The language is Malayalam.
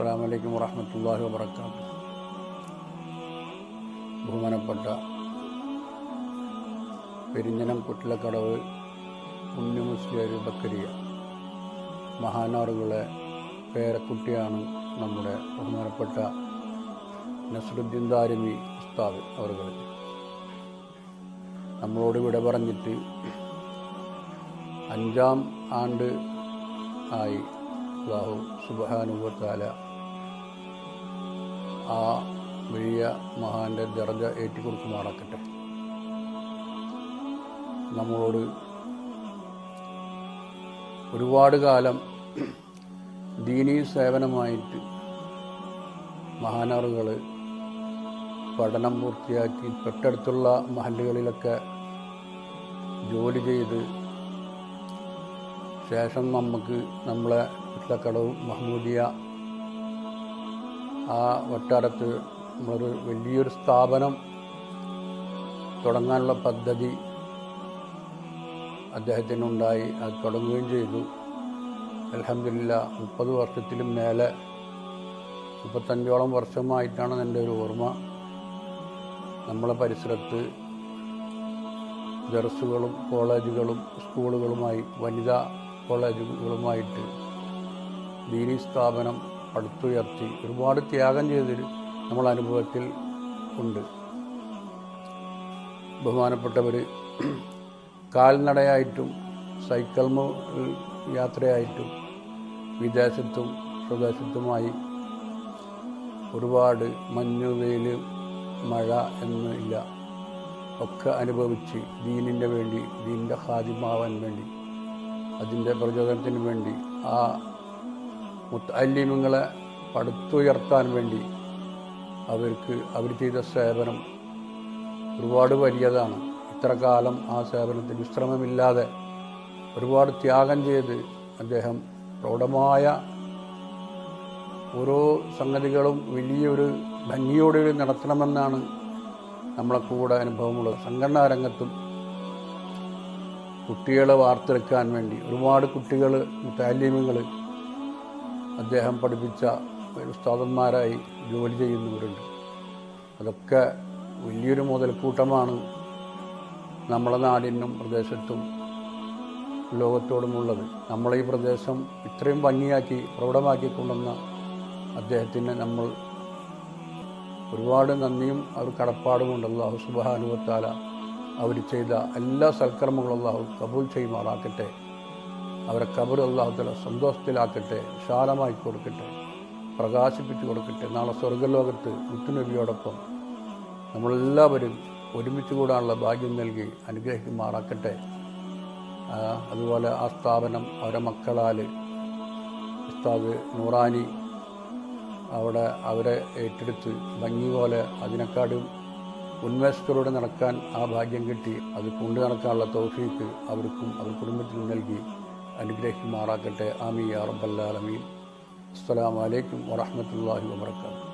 അസ്സാം വലൈക്കും വറഹമത്തല്ലാഹി വാബർക്കാത്തു ബഹുമാനപ്പെട്ട പെരിഞ്ഞനം കുട്ടിലക്കടവ് ഉണ്ണി മുസ്ലിം ബക്കരിയ. മഹാനാറുകളെ പേരക്കുട്ടിയാണ് നമ്മുടെ ബഹുമാനപ്പെട്ട നസറുദ്ദീൻ ദാരിമി ഉസ്താദ് അവറുകൾ നമ്മളോട് വിട പറഞ്ഞിട്ട് അഞ്ചാം ആണ്ട് ആയി. അള്ളാഹു സുബാനുഭവത്താല ആ വലിയ മഹാന്റെ ദർജ ഏറ്റിക്കൊടുക്കുമാറാക്കട്ടെ നമ്മളോട് ഒരുപാട് കാലം ദീനീ സേവനമായിട്ട് മഹാനാറുകൾ പഠനം പൂർത്തിയാക്കി തൊട്ടടുത്തുള്ള മഹല്ലുകളിലൊക്കെ ജോലി ചെയ്ത് ശേഷം നമുക്ക് നമ്മളെ കടവും മഹമ്മൂദിയ ആ വട്ടാരത്ത് നമ്മളൊരു വലിയൊരു സ്ഥാപനം തുടങ്ങാനുള്ള പദ്ധതി അദ്ദേഹത്തിനുണ്ടായി. അത് തുടങ്ങുകയും ചെയ്തു. അലഹമില്ല മുപ്പത് വർഷത്തിലും മേലെ മുപ്പത്തഞ്ചോളം വർഷമായിട്ടാണ് എന്റെ ഒരു ഓർമ്മ. നമ്മളെ പരിസരത്ത് ദർസുകളും കോളേജുകളും സ്കൂളുകളുമായി വനിതാ കോളേജുകളുമായിട്ട് ദീനി സ്ഥാപനം പടുത്തുയർത്തി ഒരുപാട് ത്യാഗം ചെയ്തൊരു നമ്മൾ അനുഭവത്തിൽ ഉണ്ട്. ബഹുമാനപ്പെട്ടവർ കാൽനടയായിട്ടും സൈക്കിൾ യാത്രയായിട്ടും വിദേശത്തും സ്വദേശത്തുമായി ഒരുപാട് മഞ്ഞ് വെയിൽ മഴ എന്നില്ല ഒക്കെ അനുഭവിച്ച് ദീനിന്റെ വേണ്ടി ദീനിന്റെ ഹാദിമാവാൻ വേണ്ടി അതിന്റെ പ്രചോദനത്തിന് വേണ്ടി ആ മുത്തല്ലിമുകളെ പടുത്തുയർത്താൻ വേണ്ടി അവർക്ക് അവർ ചെയ്ത സേവനം ഒരുപാട് വലിയതാണ്. ഇത്ര കാലം ആ സേവനത്തിൽ വിശ്രമമില്ലാതെ ഒരുപാട് ത്യാഗം ചെയ്ത് അദ്ദേഹം പ്രൗഢമായ ഓരോ സംഗതികളും വലിയൊരു ഭംഗിയോടെ നടത്തണമെന്നാണ് നമ്മളെ കൂടെ അനുഭവമുള്ളത്. സംഘടനാ രംഗത്തും കുട്ടികളെ വാർത്തെടുക്കാൻ വേണ്ടി ഒരുപാട് കുട്ടികൾ താലീമുകൾ അദ്ദേഹം പഠിപ്പിച്ച ഉസ്താദന്മാരായി ജോലി ചെയ്യുന്നവരുണ്ട്. അതൊക്കെ വലിയൊരു മുതൽക്കൂട്ടമാണ് നമ്മുടെ നാടിനും പ്രദേശത്തും ലോകത്തോടുമുള്ളത്. നമ്മളെ ഈ പ്രദേശം ഇത്രയും ഭംഗിയാക്കി പ്രൗഢമാക്കിക്കൊണ്ടെന്ന അദ്ദേഹത്തിന് നമ്മൾ ഒരുപാട് നന്ദിയും അവർ കടപ്പാടുമുണ്ട് അള്ളാഹു സുബാനുവത്താല അവർ ചെയ്ത എല്ലാ സൽക്കർമ്മങ്ങളും അള്ളാഹു കബൂൽ ചെയ്യുമാറാക്കട്ടെ അവരെ കബർ അള്ളാഹുത്തല സന്തോഷത്തിലാക്കട്ടെ വിശാലമായി കൊടുക്കട്ടെ പ്രകാശിപ്പിച്ചു കൊടുക്കട്ടെ. നാളെ സ്വർഗലോകത്ത് മുത്തുനബിയോടൊപ്പം നമ്മളെല്ലാവരും ഒരുമിച്ച് കൂടാനുള്ള ഭാഗ്യം നൽകി അനുഗ്രഹിക്കുമാറാക്കട്ടെ അതുപോലെ ആ സ്ഥാപനം അവരെ മക്കളാൽ ഉസ്താദ് നൂറാനി അവിടെ അവരെ ഏറ്റെടുത്ത് ഭംഗി പോലെ അതിനെക്കാളും ഉന്മേഷത്തോടെ നടക്കാൻ ആ ഭാഗ്യം കിട്ടി. അത് കൊണ്ടു നടക്കാനുള്ള തൗഫീക്ക് അവർക്കും അവർ കുടുംബത്തിനും നൽകി. അനുഗ്രഹിക്കുമാറാക്കട്ടെ ആമി യാ റബ്ബല്ലാലമീൻ അസ്സലാമലൈക്കും വറഹമത്തല്ലാഹി വാബർക്കാത്തു